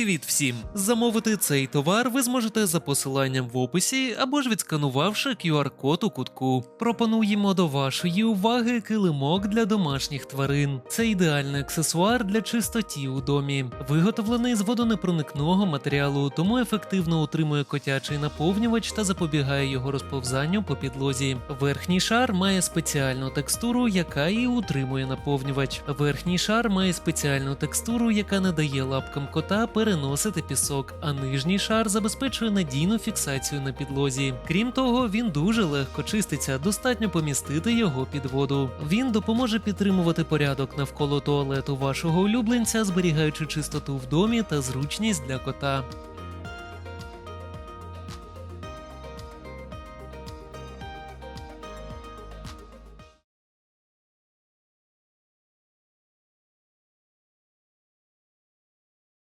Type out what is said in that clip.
Привіт всім! Замовити цей товар ви зможете за посиланням в описі або ж відсканувавши QR-код у кутку. Пропонуємо до вашої уваги килимок для домашніх тварин. Це ідеальний аксесуар для чистоті у домі. Виготовлений з водонепроникного матеріалу, тому ефективно утримує котячий наповнювач та запобігає його розповзанню по підлозі. Верхній шар має спеціальну текстуру, яка і утримує наповнювач. Верхній шар має спеціальну текстуру, яка не дає лапкам кота переносити пісок, а нижній шар забезпечує надійну фіксацію на підлозі. Крім того, він дуже легко чиститься, достатньо помістити його під воду. Він допоможе підтримувати порядок навколо туалету вашого улюбленця, зберігаючи чистоту в домі та зручність для кота.